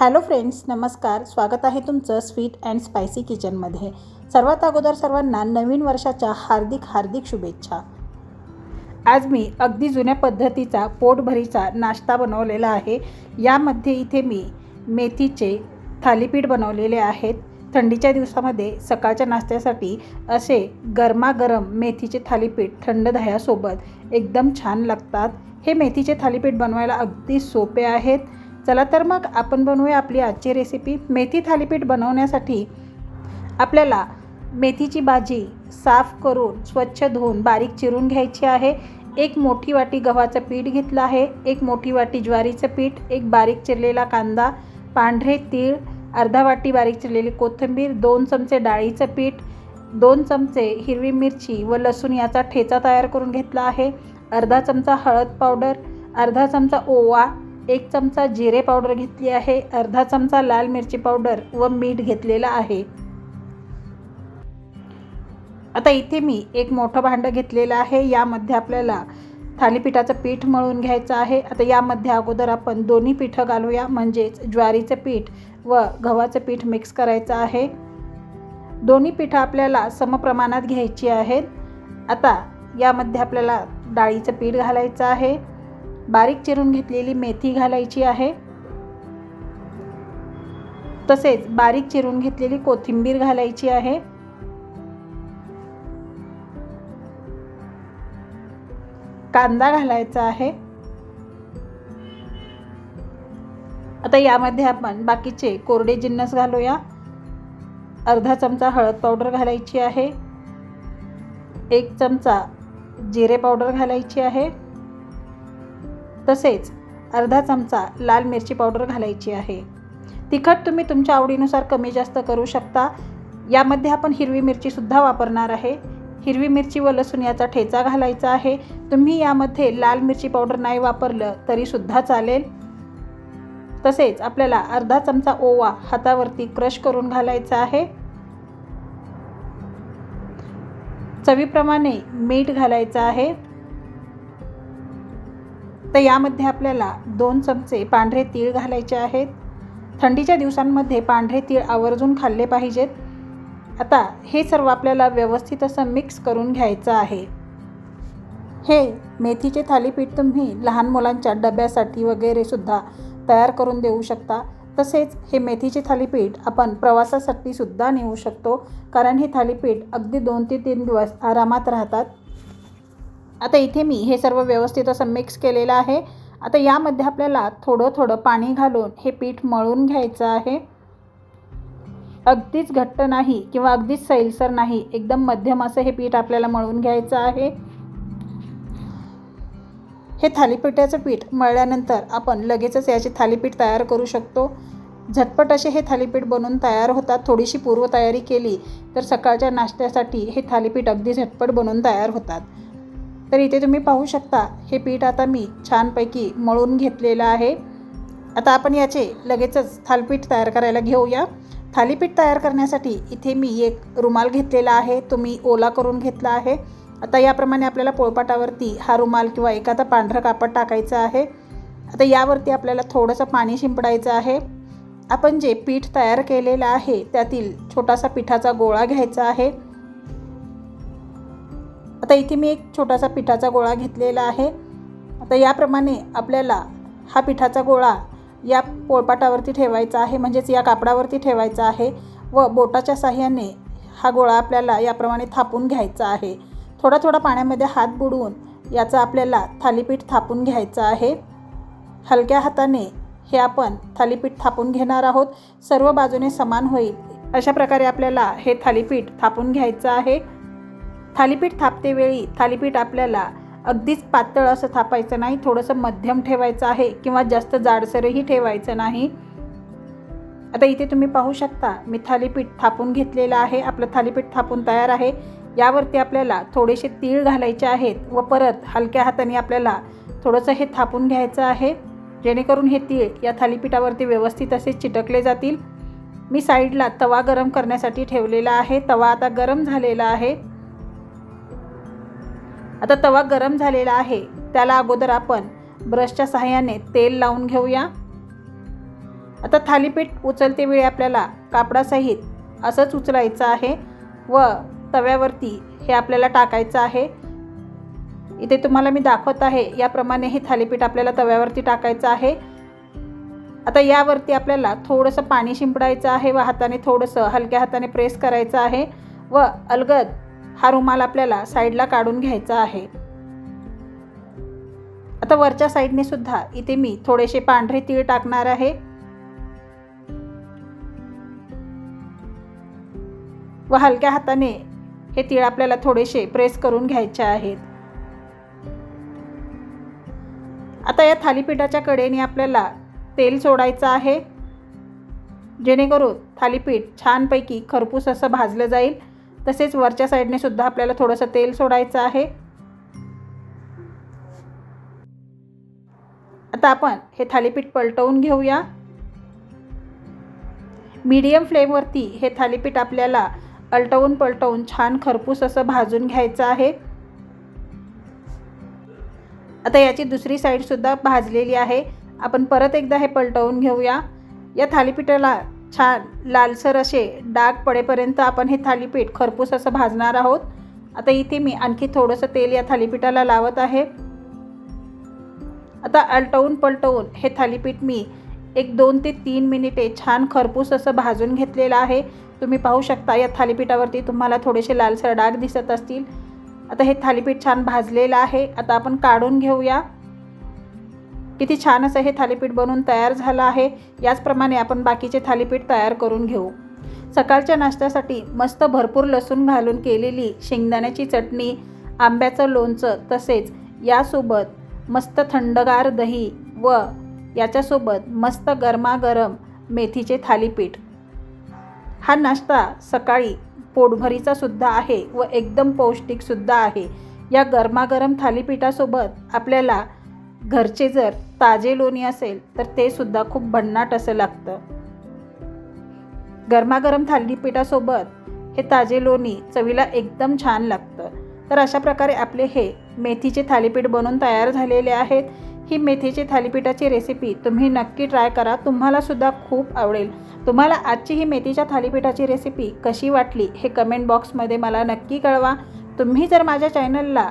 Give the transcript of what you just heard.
Hello friends नमस्कार. स्वागत आहे तुमचं स्वीट अँड स्पायसी किचनमध्ये. सर्वात अगोदर सर्वांना नवीन वर्षाच्या हार्दिक हार्दिक शुभेच्छा. आज मी अगदी जुन्या पद्धतीचा पोटभरीचा नाश्ता बनवलेला आहे. यामध्ये इथे मी मेथीचे थालीपीठ बनवलेले आहेत. थंडीच्या दिवसामध्ये सकाळच्या नाश्त्यासाठी असे गरमागरम मेथीचे थालीपीठ थंड दह्यासोबत एकदम छान लागतात. हे मेथीचे थालीपीठ बनवायला अगदी सोपे आहेत. चला तर मग आपण बनवूया आपली आजची रेसिपी मेथी थालीपीठ बनवण्यासाठी आपल्याला मेथीची भाजी साफ करून स्वच्छ धुवून बारीक चिरून घ्यायची आहे. एक मोठी वाटी गव्हाचं पीठ घेतलं आहे. एक मोठी वाटी ज्वारीचं पीठ. एक बारीक चिरलेला कांदा पांढरे तीळ अर्धा वाटी बारीक चिरलेली कोथिंबीर दोन चमचे डाळीचं पीठ दोन चमचे हिरवी मिरची व लसूण याचा ठेचा तयार करून घेतला आहे. अर्धा चमचा हळद पावडर अर्धा चमचा ओवा एक चमचा जिरे पावडर घेतली आहे अर्धा चमचा लाल मिरची पावडर व मीठ घेतलेलं आहे. आता इथे मी एक मोठं भांडं घेतलेलं आहे यामध्ये आपल्याला थालीपीठाचं पीठ मळून घ्यायचं आहे. आता यामध्ये अगोदर आपण दोन्ही पिठं घालूया म्हणजेच ज्वारीचं पीठ व गव्हाचं पीठ मिक्स करायचं आहे. दोन्ही पिठं आपल्याला समप्रमाणात घ्यायची आहेत. आता यामध्ये आपल्याला डाळीचं पीठ घालायचं आहे. बारीक चिरून घेतलेली मेथी घालायची आहे. तसेच बारीक चिरून घेतलेली कोथिंबीर घालायची आहे. कांदा घालायचा आहे. आता यामध्ये आपण बाकीचे कोरडे जिन्नस घालूया. अर्धा चमचा हळद पावडर घालायची आहे. एक चमचा जिरे पावडर घालायची आहे. तसेच अर्धा चमचा लाल मिरची पावडर घालायची आहे. तिखट तुम्ही तुमच्या आवडीनुसार कमी जास्त करू शकता. यामध्ये आपण हिरवी मिरचीसुद्धा वापरणार आहे. हिरवी मिरची व लसूण याचा ठेचा घालायचा आहे. तुम्ही यामध्ये लाल मिरची पावडर नाही वापरलं तरीसुद्धा चालेल. तसेच आपल्याला अर्धा चमचा ओवा हातावरती क्रश करून घालायचा आहे. चवीप्रमाणे मीठ घालायचं आहे. तर यामध्ये आपल्याला दोन चमचे पांढरे तीळ घालायचे आहेत. थंडीच्या दिवसांमध्ये पांढरे तीळ आवर्जून खाल्ले पाहिजेत. आता हे सर्व आपल्याला व्यवस्थित असं मिक्स करून घ्यायचं आहे. हे मेथीचे थालीपीठ तुम्ही लहान मुलांच्या डब्यासाठी वगैरे सुद्धा तयार करून देऊ शकता. तसेच हे मेथीचे थालीपीठ आपण प्रवासासाठी सुद्धा नेऊ शकतो. कारण हे थालीपीठ अगदी दोन ते तीन दिवस आरामात राहतात. आता इथे मी हे सर्व व्यवस्थित असं मिक्स केलेलं आहे. आता यामध्ये आपल्याला थोडं थोडं पाणी घालून हे पीठ मळून घ्यायचं आहे. अगदीच घट्ट नाही किंवा अगदीच सैलसर नाही एकदम मध्यम असं हे पीठ आपल्याला मळून घ्यायचं आहे. हे थालीपीठाचं पीठ मळल्यानंतर आपण लगेचच याचे थालीपीठ तयार करू शकतो. झटपट असे हे थालीपीठ बनवून तयार होतात. थोडीशी पूर्वतयारी केली तर सकाळच्या नाश्त्यासाठी हे थालीपीठ अगदी झटपट बनवून तयार होतात. तर इथे तुम्ही पाहू शकता हे पीठ आता मी छानपैकी मळून घेतलेलं आहे. आता आपण याचे लगेचच थालीपीठ तयार करायला घेऊया. थालीपीठ तयार करण्यासाठी इथे मी एक रुमाल घेतलेला आहे तुम्ही ओला करून घेतला आहे. आता याप्रमाणे आपल्याला पोळपाटावरती हा रुमाल किंवा एखादा पांढरं कापड टाकायचं आहे. आता यावरती आपल्याला थोडंसं पाणी शिंपडायचं आहे. आपण जे पीठ तयार केलेलं आहे त्यातील छोटासा पिठाचा गोळा घ्यायचा आहे. आता इथे मी एक छोटासा पिठाचा गोळा घेतलेला आहे. आता याप्रमाणे आपल्याला हा पिठाचा गोळा या पोळपाटावरती ठेवायचा आहे म्हणजेच या कापडावरती ठेवायचा आहे व बोटाच्या साह्याने हा गोळा आपल्याला याप्रमाणे थापून घ्यायचा आहे. थोडा थोडा पाण्यामध्ये हात बुडवून याचा आपल्याला थालीपीठ थापून घ्यायचं आहे. हलक्या हाताने हे आपण थालीपीठ थापून घेणार आहोत. सर्व बाजूने समान होईल. अशा प्रकारे आपल्याला हे थालीपीठ थापून घ्यायचं आहे. थालीपीठ थापते वेळी थालीपीठ आपल्याला अगदीच पातळ असं थापायचं नाही थोडंसं मध्यम ठेवायचं आहे किंवा जास्त जाडसरही ठेवायचं नाही. आता इथे तुम्ही पाहू शकता मी थालीपीठ थापून घेतलेलं आहे आपलं थालीपीठ थापून तयार आहे. यावरती आपल्याला थोडेसे तीळ घालायचे आहेत व परत हलक्या हाताने आपल्याला थोडंसं हे थापून घ्यायचं आहे. जेणेकरून हे तीळ या थालीपीठावरती व्यवस्थित असे चिटकले जातील. मी साईडला तवा गरम करण्यासाठी ठेवलेला आहे. तवा आता गरम झालेला आहे. आता तवा गरम झालेला आहे. त्याला अगोदर आपण ब्रशच्या सहाय्याने तेल लावून घेऊया. आता थालीपीठ उचलते वेळी आपल्याला कापडासहित असंच उचलायचं आहे व तव्यावरती हे आपल्याला टाकायचं आहे. इथे तुम्हाला मी दाखवत आहे याप्रमाणे हे थालीपीठ आपल्याला तव्यावरती टाकायचं आहे. आता यावरती आपल्याला थोडंसं पाणी शिंपडायचं आहे व हाताने थोडंसं हलक्या हाताने प्रेस करायचं आहे व अलगद हा रुमाल आपल्याला साईडला काढून घ्यायचा आहे. आता वरच्या साईडने सुद्धा इथे मी थोडेसे पांढरे तीळ टाकणार आहे. व हलक्या हाताने हे तीळ आपल्याला थोडेसे प्रेस करून घ्यायचे आहेत. आता या थालीपीठाच्या कडेने आपल्याला तेल सोडायचं आहे. जेणेकरून थालीपीठ छानपैकी खरपूस असं भाजलं जाईल. तसेच वरच्या साईडने सुद्धा आपल्याला थोडंसं तेल सोडायचं आहे. आता आपण हे थालीपीठ पलटवून घेऊया. मीडियम फ्लेमवरती हे थालीपीठ आपल्याला अलटवून पलटवून छान खरपूस असं भाजून घ्यायचं आहे. आता याची दुसरी साईडसुद्धा भाजलेली आहे. आपण परत एकदा हे पलटवून घेऊया. या थालीपीठाला छान लालसर असे डाग पडेपर्यंत आपण हे थालीपीठ खरपूस असं भाजणार आहोत. आता इथे मी आणखी थोडंसं तेल या थालीपीठाला लावत आहे. आता अलटवून पलटवून हे थालीपीठ मी एक दोन ते तीन मिनिटे छान खरपूस असं भाजून घेतलेलं आहे. तुम्ही पाहू शकता या थालीपीठावरती तुम्हाला थोडेसे लालसर डाग दिसत असतील. आता हे थालीपीठ छान भाजलेलं आहे. आता आपण काढून घेऊया. किती छान असं हे थालीपीठ बनवून तयार झालं आहे. याचप्रमाणे आपण बाकीचे थालीपीठ तयार करून घेऊ. सकाळच्या नाश्त्यासाठी मस्त भरपूर लसूण घालून केलेली शेंगदाण्याची चटणी आंब्याचं लोणचं तसेच यासोबत मस्त थंडगार दही व याच्यासोबत मस्त गरमागरम मेथीचे थालीपीठ. हा नाश्ता सकाळी पोटभरीचा सुद्धा आहे व एकदम पौष्टिकसुद्धा आहे. या गरमागरम थालीपीठासोबत आपल्याला घरचे जर ताजे लोणी असेल तर ते सुद्धा खूप भन्नाट असं लागतं. गरमागरम थालीपीठासोबत हे ताजे लोणी चवीला एकदम छान लागतं. तर अशा प्रकारे आपले हे मेथीचे थालीपीठ बनवून तयार झालेले आहेत. ही मेथीची थालीपीठाची रेसिपी तुम्ही नक्की ट्राय करा. तुम्हालासुद्धा खूप आवडेल. तुम्हाला आजची ही मेथीच्या थालीपीठाची रेसिपी कशी वाटली हे कमेंट बॉक्समध्ये मला नक्की कळवा. तुम्ही जर माझ्या चॅनलला